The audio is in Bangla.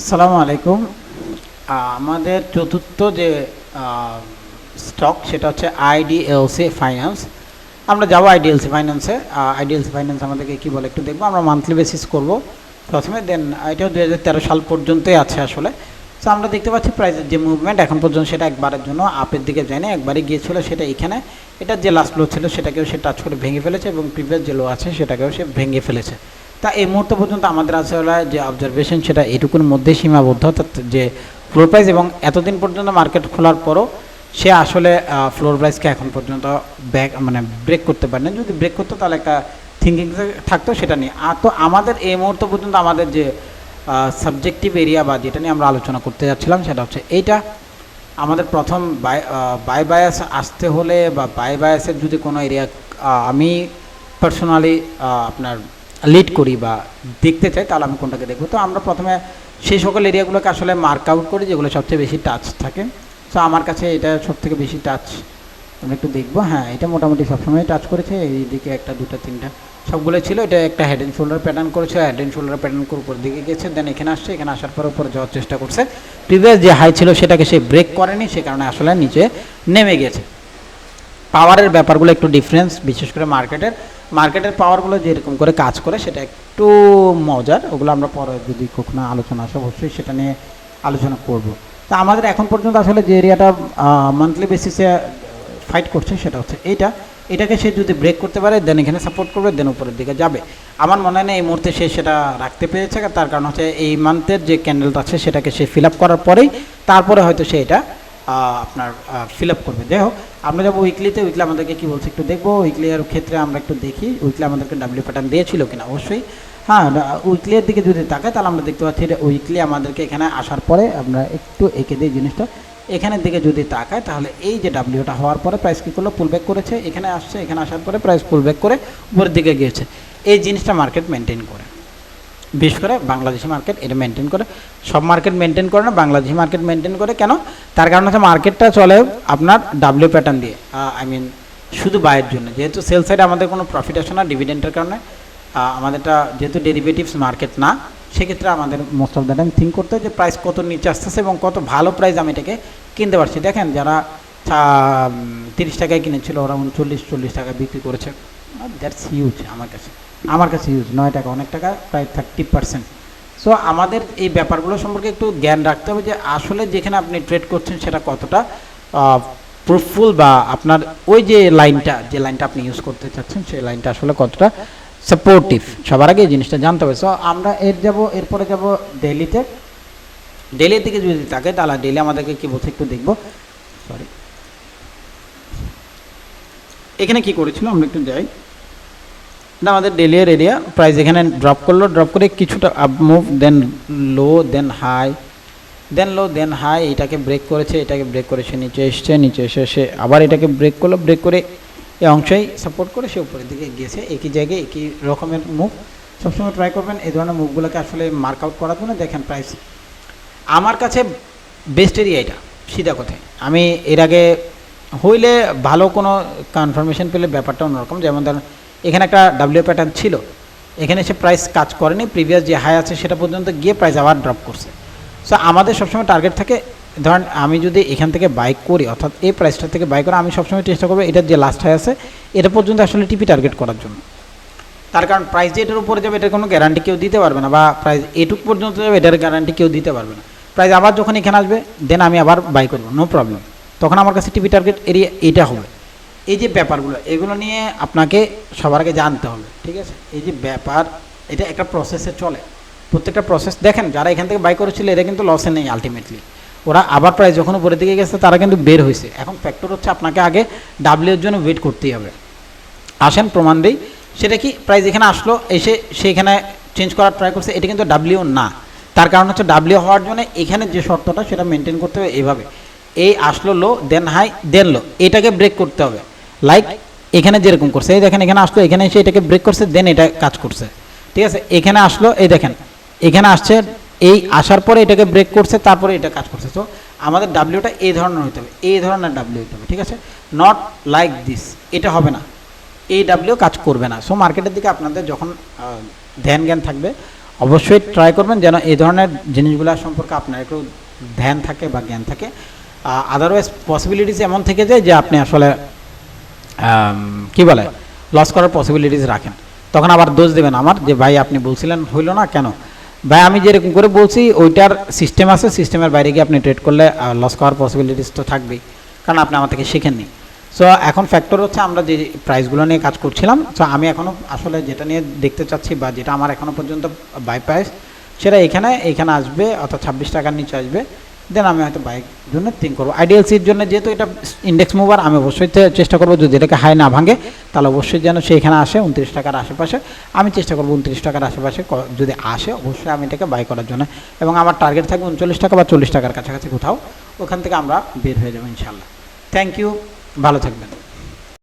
আসসালামু আলাইকুম। আমাদের চতুর্থ যে স্টক সেটা হচ্ছে আইডিএলসি ফাইন্যান্স আমরা যাব আইডিএলসি ফাইন্যান্সে আইডিএলসি ফাইন্যান্স আমাদেরকে কী বলে একটু দেখব। আমরা মান্থলি বেসিস করব প্রথমে দেন এটাও দু হাজার তেরো সাল পর্যন্তই আছে আসলে। সো আমরা দেখতে পাচ্ছি প্রাইসের যে মুভমেন্ট এখন পর্যন্ত সেটা একবারের জন্য আপের দিকে যায়নি, একবারই গিয়েছিল সেটা এখানে। এটা যে লাস্ট লো ছিল, সেটাকেও সে টাচ করে ভেঙে ফেলেছে এবং প্রিভিয়াস যে লো আছে, সেটাকেও সে ভেঙে ফেলেছে। তা এই মুহূর্ত পর্যন্ত আমাদের আসলে যে অবজারভেশন সেটা এটুকুর মধ্যে সীমাবদ্ধ যে ফ্লোর প্রাইস এবং এতদিন পর্যন্ত মার্কেট খোলার পরও সে আসলে ফ্লোর প্রাইসকে এখন পর্যন্ত ব্যাক মানে ব্রেক করতে পারে না যদি ব্রেক করতো তাহলে একটা থিঙ্কিং থাকতো সেটা নিয়ে। আর তো আমাদের এই মুহূর্ত পর্যন্ত আমাদের যে সাবজেক্টিভ এরিয়া বা যেটা নিয়ে আমরা আলোচনা করতে যাচ্ছিলাম সেটা হচ্ছে এইটা। আমাদের প্রথম বাই বায়াস আসতে হলে বা বাই বায়াসের যদি কোনো এরিয়া আমি পার্সোনালি আপনার লিড করি বা দেখতে চাই, তাহলে আমি কোনটাকে দেখব। তো আমরা প্রথমে সেই সকল এরিয়াগুলোকে আসলে মার্ক আউট করি, যেগুলো সবচেয়ে বেশি টাচ থাকে। সো আমার কাছে এটা সব থেকে বেশি টাচ আমি একটু দেখব। হ্যাঁ এটা মোটামুটি সবসময় টাচ করেছে। এইদিকে একটা, দুটো, তিনটা সবগুলো ছিল। এটা একটা হেড অ্যান্ড শোল্ডার প্যাটার্ন করেছে। হেড অ্যান্ড শোল্ডার প্যাটার্ন করে উপর দিকে গেছে। দেন এখানে আসছে। এখানে আসার পর উপরে যাওয়ার চেষ্টা করছে। প্রিভিয়াস যে হাই ছিল, সেটাকে সে ব্রেক করেনি। সে কারণে আসলে নিচে নেমে গেছে। পাওয়ারের ব্যাপারগুলো একটু ডিফারেন্স বিশেষ করে মার্কেটের মার্কেটের পাওয়ারগুলো যেরকম করে কাজ করে, সেটা একটু মজার। ওগুলো আমরা পরে যদি কখনো আলোচনা আসে, অবশ্যই সেটা নিয়ে আলোচনা করব। তা আমাদের এখন পর্যন্ত আসলে যে এরিয়াটা মান্থলি বেসিসে ফাইট করছে, সেটা হচ্ছে এইটা এটাকে সে যদি ব্রেক করতে পারে দেন এখানে সাপোর্ট করবে দেন উপরের দিকে যাবে। আমার মনে হয় না এই মুহূর্তে সে সেটা রাখতে পেরেছে, তার কারণ হচ্ছে এই মান্থের যে ক্যান্ডেলটা আছে, সেটাকে সে ফিল আপ করার পরেই, তারপরে হয়তো সে এটা আপনার ফিল আপ করবে। যাই হোক, আমরা যাব উইকলিতে উইকলি আমাদেরকে কি বলছে একটু দেখব। উইকলি এর ক্ষেত্রে আমরা একটু দেখি উইকলি আমাদেরকে ডাব্লিউ প্যাটার্ন দিয়েছিল কিনা? অবশ্যই। হ্যাঁ উইকলি এর দিকে যদি তাকাই তাহলে আমরা দেখতে পাচ্ছি উইকলি আমাদেরকে এখানে আসার পরে আমরা একটু এঁকে দিই জিনিসটা। এখানের দিকে যদি তাকায়, তাহলে এই যে ডাব্লিউটা হওয়ার পরে প্রাইস কী করল? পুলব্যাক করেছে। এখানে আসছে, এখানে আসার পরে প্রাইস পুলব্যাক করে উপরের দিকে গিয়েছে। এই জিনিসটা মার্কেট মেনটেন করে। বিশেষ করে বাংলাদেশি মার্কেট এটা মেনটেন করে। সব মার্কেট মেনটেন করে না, বাংলাদেশি মার্কেট মেনটেন করে। কেন? তার কারণ হচ্ছে মার্কেটটা চলে আপনার ডাব্লিউ প্যাটার্ন দিয়ে। আই মিন শুধু বায়ের জন্য। যেহেতু সেল সাইডে আমাদের কোনো প্রফিট আসে না ডিভিডেন্টের কারণে আমাদেরটা যেহেতু ডেরিভেটিভস মার্কেট না, সেক্ষেত্রে আমাদের most of the time think করতে হয় যে প্রাইস কত নিচে আসতেছে এবং কত ভালো প্রাইস আমি এটাকে কিনতে পারছি। দেখেন যারা তিরিশ টাকায় কিনেছিল, ওরা উনচল্লিশ, চল্লিশ টাকা বিক্রি করেছে। দ্যাটস হিউজ আমার কাছে। আমার কাছে ইউজ নয় টাকা, অনেক টাকা, প্রায় থার্টি পার্সেন্ট সো আমাদের এই ব্যাপারগুলো সম্পর্কে একটু জ্ঞান রাখতে হবে যে আসলে যেখানে আপনি ট্রেড করছেন সেটা কতটা প্রুফফুল বা আপনার ওই যে লাইনটা যে লাইনটা আপনি ইউজ করতে চাচ্ছেন, সেই লাইনটা আসলে কতটা সাপোর্টিভ সবার আগে এই জিনিসটা জানতে হবে। সো আমরা এর যাব, এরপরে যাব ডেলিতে ডেলির দিকে যদি থাকে তাহলে ডেলি আমাদেরকে কি বলছে একটু দেখব। সরি এখানে কি করেছিল? আমরা একটু যাই। না, আমাদের ডেলিয়ার এরিয়া প্রাইস এখানে ড্রপ করল ড্রপ করে কিছুটা up move then low then high then low then high এটাকে ব্রেক করেছে, এটাকে ব্রেক করে সে নিচে এসছে, নিচে এসে সে আবার এটাকে ব্রেক করল ব্রেক করে এই অংশই সাপোর্ট করে সে উপরের দিকে গিয়েছে, একই জায়গায় একই রকমের মুভ সবসময় ট্রাই করবেন, এই ধরনের মুভগুলোকে আসলে মার্ক আউট করার জন্য দেখেন প্রাইস আমার কাছে বেস্ট এরিয়া এটা, সিধা কথায়। আমি এর আগে হইলে ভালো কোনো কনফার্মেশন পেলে ব্যাপারটা অন্যরকম। যেমন ধরেন, এখানে একটা ডাব্লিউ প্যাটার্ন ছিল। এখানে সে প্রাইস কাজ করেনি প্রিভিয়াস যে হাই আছে সেটা পর্যন্ত গিয়ে প্রাইস আবার ড্রপ করছে। সো আমাদের সবসময় টার্গেট থাকে, ধরেন আমি যদি এখান থেকে বাইক করি, অর্থাৎ এই প্রাইসটা থেকে বাই করে, আমি সবসময় চেষ্টা করব এটার যে লাস্ট হাই আছে, এটা পর্যন্ত আসলে টিপি টার্গেট করার জন্য। তার কারণ প্রাইস যে এটার উপরে যাবে, এটার কোনো গ্যারান্টি কেউ দিতে পারবে না, বা প্রাইস এটুক পর্যন্ত যাবে, এটার গ্যারান্টি কেউ দিতে পারবে না। প্রাইস আবার যখন এখানে আসবে দেন আমি আবার বাই করব নো প্রবলেম তখন আমার কাছে টিভি টার্গেট এরিয়া এটা হবে। এই যে ব্যাপারগুলো, এগুলো নিয়ে আপনাকে সবার আগে জানতে হবে, ঠিক আছে? এই যে ব্যাপার, এটা একটা প্রসেসে চলে। প্রত্যেকটা প্রসেস দেখেন, যারা এখান থেকে বাই করেছিল, এরা কিন্তু লসে নেই আলটিমেটলি ওরা আবার প্রাইস যখন উপরের দিকে গেছে, তারা কিন্তু বের হয়েছে। এখন ফ্যাক্টর হচ্ছে আপনাকে আগে ডাব্লিউর জন্য ওয়েট করতেই হবে। আসেন, প্রমাণ দিই। সেটা কি? প্রাইস এখানে আসলো, এসে সেখানে চেঞ্জ করার ট্রাই করছে, এটা কিন্তু ডাব্লিউ না। তার কারণ হচ্ছে ডাব্লিউ হওয়ার জন্য এখানে যে শর্তটা, সেটা মেনটেন করতে হবে এইভাবে। এই আসলো লো দেন হাই দেন লো। এটাকে ব্রেক করতে হবে। লাইক এখানে যেরকম করছে, এই দেখেন এখানে আসলো, এখানে এসে এটাকে ব্রেক করছে দেন এটা কাজ করছে। ঠিক আছে? এখানে আসলো, এই দেখেন, এখানে আসছে, এই আসার পরে এটাকে ব্রেক করছে, তারপরে এটা কাজ করছে। তো আমাদের ডাব্লিউটা এই ধরনের হতে হবে, এই ধরনের ডাব্লিউ হতে হবে, ঠিক আছে? নট লাইক দিস এটা হবে না। এই ডাব্লিউ কাজ করবে না। সো মার্কেটের দিকে আপনাদের যখন ধ্যান জ্ঞান থাকবে, অবশ্যই ট্রাই করবেন যেন এই ধরনের জিনিসগুলো সম্পর্কে আপনার একটু ধ্যান থাকে বা জ্ঞান থাকে। আদারওয়াইজ পসিবিলিটিস এমন থেকে যায় যে আপনি আসলে কি বলে লস করার পসিবিলিটিস রাখেন। তখন আবার দোষ দেবেন আমার যে, ভাই, আপনি বলছিলেন, হইল না কেন? ভাই, আমি যেরকম করে বলছি, ওইটার সিস্টেম আছে সিস্টেমের বাইরে গিয়ে আপনি ট্রেড করলে লস করার পসিবিলিটিস তো থাকবেই, কারণ আপনি আমার থেকে শিখেননি। সো এখন ফ্যাক্টর হচ্ছে আমরা যে প্রাইসগুলো নিয়ে কাজ করছিলাম সো আমি এখনও আসলে যেটা নিয়ে দেখতে চাচ্ছি বা যেটা আমার এখনও পর্যন্ত বাই প্রাইস সেটা এখানে এখানে আসবে, অর্থাৎ ছাব্বিশ টাকার নিচে আসবে। দেন আমি হয়তো বাইক জন্য থিঙ্ক করব। আইডিয়াল সির জন্য যেহেতু এটা ইন্ডেক্স মুভার আমি অবশ্যই চেষ্টা করব যদি এটাকে হাই না ভাঙে, তাহলে অবশ্যই যেন সেইখানে আসে, উনত্রিশ টাকার আশেপাশে। আমি চেষ্টা করব উনত্রিশ টাকার আশেপাশে যদি আসে, অবশ্যই আমি এটাকে বাই করার জন্য। এবং আমার টার্গেট থাকবে উনচল্লিশ টাকা বা চল্লিশ টাকার কাছাকাছি কোথাও, ওখান থেকে আমরা বের হয়ে যাব ইনশাল্লাহ। থ্যাংক ইউ ভালো থাকবেন।